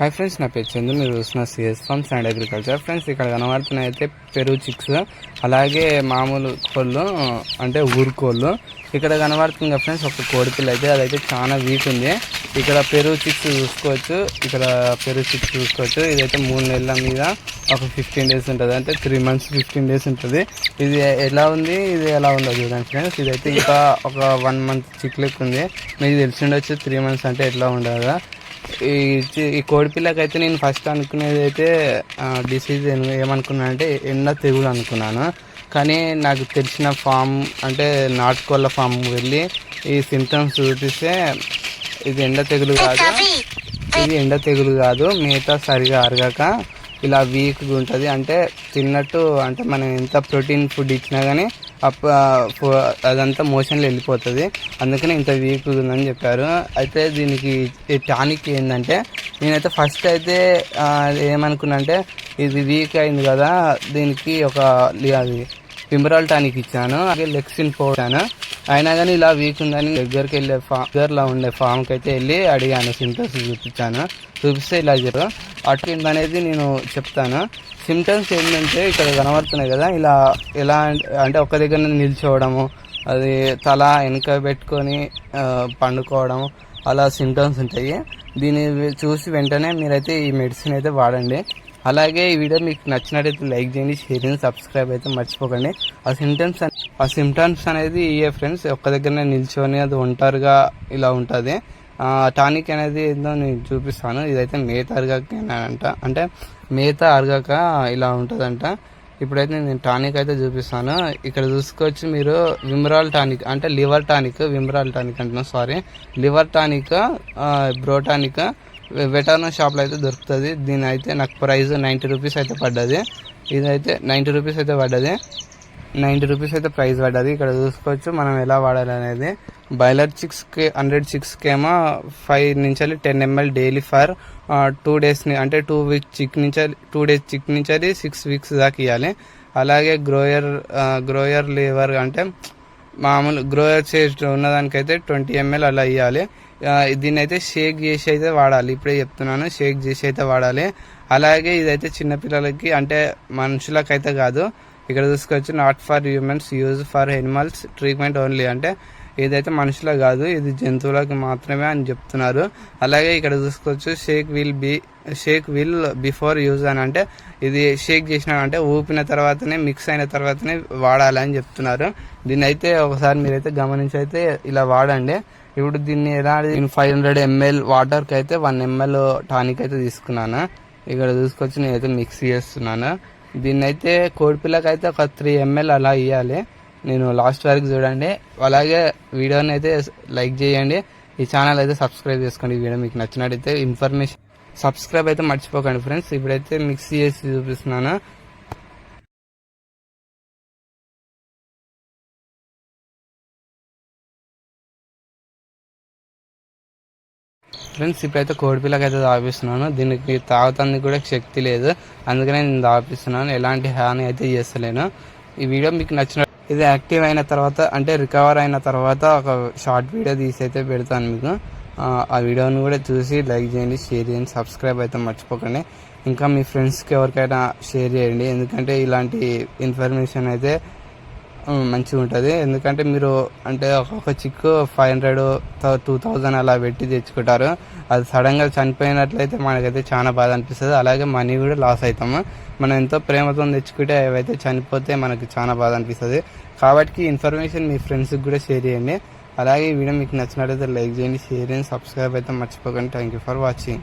Hi friends నా పేరు చందు మీరు చూస్తున్న CS farms and agriculture friends ఇక్కడ కనబడుతున్నాయి అయితే పెరుగు చిక్స్ అలాగే మామూలు కోళ్ళు అంటే ఊరుకోళ్ళు ఇక్కడ కనబడుతుంది కదా ఫ్రెండ్స్ ఒక కోడి పిల్ల అయితే అదైతే చాలా వీక్ ఉంది. ఇక్కడ పెరుగు చిక్స్ చూసుకోవచ్చు ఇక్కడ పెరుగు చిక్స్ చూసుకోవచ్చు. ఇదైతే మూడు నెలల మీద ఒక ఫిఫ్టీన్ డేస్ ఉంటుంది అంటే త్రీ మంత్స్ ఫిఫ్టీన్ డేస్ ఉంటుంది. ఇది ఎలా ఉంది ఇది ఎలా ఉందో చూడండి ఫ్రెండ్స్ ఇదైతే ఇంకా ఒక వన్ మంత్ చిక్ లెక్క ఉంది. మీకు తెలిసి ఉండొచ్చు త్రీ మంత్స్ అంటే ఎట్లా ఉండదు. ఈ ఈ కోడిపిల్లకి అయితే నేను ఫస్ట్ అనుకునేది అయితే డిసీజ్ ఏమనుకున్నా అంటే ఎండ తెగులు అనుకున్నాను. కానీ నాకు తెలిసిన ఫామ్ అంటే నాటుకోళ్ళ ఫామ్ వెళ్ళి ఈ సిమ్టమ్స్ చూపిస్తే ఇది ఎండ తెగులు కాదు. ఇది ఎండ తెగులు కాదు. మిగతా సరిగా అరగక ఇలా వీక్గా ఉంటుంది. అంటే తిన్నట్టు అంటే మనం ఎంత ప్రోటీన్ ఫుడ్ ఇచ్చినా కానీ అప్ప అదంతా మోషన్లో వెళ్ళిపోతుంది. అందుకని ఇంత వీక్ ఉందని చెప్పారు. అయితే దీనికి టానిక్ ఏంటంటే నేనైతే ఫస్ట్ అయితే ఆ, ఏమనుకున్నా అంటే ఇది వీక్ అయింది కదా దీనికి ఒక అది పిమరాల్ టానిక్ ఇచ్చాను. అలాగే లెక్సిన్ పోతాను అయినా కానీ ఇలా వీక్ ఉందని దగ్గరికి వెళ్ళే ఫామ్ దగ్గరలో ఉండే ఫామ్కి అయితే వెళ్ళి అడిగాను సింటమ్స్ చూపించాను. చూపిస్తే ఇలా జరు అటు అనేది నేను చెప్తాను. సిమ్టమ్స్ ఏంటంటే ఇక్కడ కనబడుతున్నాయి కదా ఇలా ఎలా అంటే- ఒక దగ్గర నిల్చోవడము అది తల వెనక పెట్టుకొని పండుకోవడం అలా సిమ్టమ్స్ ఉంటాయి. దీన్ని చూసి వెంటనే మీరైతే ఈ మెడిసిన్ అయితే వాడండి. అలాగే ఈ వీడియో మీకు నచ్చినట్టయితే లైక్ చేయండి షేర్ చేయండి సబ్స్క్రైబ్ అయితే మర్చిపోకండి. ఆ సిమ్టమ్స్ ఆ సిమ్టమ్స్ అనేది ఇయే ఫ్రెండ్స్ ఒక్క దగ్గరనే నిల్చొని అది ఒంటరిగా ఇలా ఉంటుంది. టానిక్ అనేది ఏందో నేను చూపిస్తాను. ఇదైతే మేత అరగకంట అంటే మేత అరగక ఇలా ఉంటుందంట. ఇప్పుడైతే నేను టానిక్ అయితే చూపిస్తాను. ఇక్కడ చూసుకోవచ్చు మీరు విమ్రాల్ టానిక్ అంటే లివర్ టానిక్ విమ్రాల్ టానిక్ అంటున్నా sorry liver tonic Brotonic veterinary షాప్లో అయితే దొరుకుతుంది. దీని అయితే నాకు ప్రైస్ నైంటీ రూపీస్ అయితే పడ్డది. ఇదైతే నైంటీ రూపీస్ అయితే పడ్డది. నైంటీ రూపీస్ అయితే ప్రైస్ పడ్డది. ఇక్కడ చూసుకోవచ్చు మనం ఎలా వాడాలి అనేది బాయిలర్ చిక్స్కి హండ్రెడ్ చిక్స్కేమో ఫైవ్ నుంచి ten ML daily for two days అంటే టూ వీక్ చిక్ నుంచి టూ డేస్ చిక్ నుంచి సిక్స్ వీక్స్ దాకా ఇవ్వాలి అలాగే గ్రోయర్ గ్రోయర్ లీవర్ అంటే మామూలు గ్రోయర్ చేసి ఉన్నదానికైతే ట్వంటీ ఎంఎల్ అలా ఇవ్వాలి దీన్ని అయితే షేక్ చేసి అయితే వాడాలి. ఇప్పుడే చెప్తున్నాను షేక్ చేసి అయితే వాడాలి. అలాగే ఇదైతే చిన్నపిల్లలకి అంటే మనుషులకైతే కాదు ఇక్కడ చూసుకోవచ్చు not for humans use for animals treatment only అంటే ఇదైతే మనుషులకు కాదు ఇది జంతువులకు మాత్రమే అని చెప్తున్నారు. అలాగే ఇక్కడ చూసుకోవచ్చు shake well be shake well before use అని అంటే ఇది షేక్ చేసిన అంటే ఊపిన తర్వాతనే మిక్స్ అయిన తర్వాతనే వాడాలని చెప్తున్నారు. దీన్ని అయితే ఒకసారి మీరైతే గమనించి అయితే ఇలా వాడండి. ఇప్పుడు దీన్ని ఎలా ఫైవ్ హండ్రెడ్ ఎంఎల్ వాటర్కి అయితే వన్ ఎంఎల్ టానిక్ అయితే తీసుకున్నాను. ఇక్కడ చూసుకొచ్చి నేనైతే మిక్స్ చేస్తున్నాను. దీన్ని అయితే కోడిపిల్లకి అయితే ఒక త్రీ ఎంఎల్ అలా ఇవ్వాలి నేను లాస్ట్ వరకు చూడండి. అలాగే వీడియోని అయితే లైక్ చేయండి. ఈ ఛానల్ అయితే సబ్స్క్రైబ్ చేసుకోండి. ఈ వీడియో మీకు నచ్చినట్టయితే ఇన్ఫర్మేషన్ సబ్స్క్రైబ్ అయితే మర్చిపోకండి ఫ్రెండ్స్. ఇప్పుడైతే మిక్స్ చేసి చూపిస్తున్నాను. ఫ్రెండ్స్ ఇప్పుడైతే కోడిపిల్లకి అయితే తాపిస్తున్నాను దీనికి తాగుతానికి కూడా శక్తి లేదు. అందుకనే నేను తాపిస్తున్నాను ఎలాంటి హాని అయితే చేస్తలేను. ఈ వీడియో మీకు నచ్చిన ఇది యాక్టివ్ అయిన తర్వాత అంటే రికవర్ అయిన తర్వాత ఒక షార్ట్ వీడియో తీసి అయితే పెడతాను మీకు. ఆ, వీడియోని కూడా చూసి లైక్ చేయండి షేర్ చేయండి సబ్స్క్రైబ్ అయితే మర్చిపోకండి. ఇంకా మీ ఫ్రెండ్స్కి ఎవరికైనా షేర్ చేయండి. ఎందుకంటే ఇలాంటి ఇన్ఫర్మేషన్ అయితే మంచిగా ఉంటుంది. ఎందుకంటే మీరు అంటే ఒక్కొక్క చిక్కు ఫైవ్ హండ్రెడ్ టూ థౌజండ్ అలా పెట్టి తెచ్చుకుంటారు. అది సడన్గా చనిపోయినట్లయితే మనకైతే చాలా బాధ అనిపిస్తుంది. అలాగే మనీ కూడా లాస్ అవుతాము మనం ఎంతో ప్రేమతో తెచ్చుకుంటే అవైతే చనిపోతే మనకి చాలా బాధ అనిపిస్తుంది. కాబట్టి ఇన్ఫర్మేషన్ మీ ఫ్రెండ్స్కి కూడా షేర్ చేయండి. అలాగే ఈ వీడియో మీకు నచ్చినట్లయితే లైక్ చేయండి షేర్ చేయండి సబ్స్క్రైబ్ అయితే మర్చిపోకండి. Thank you for watching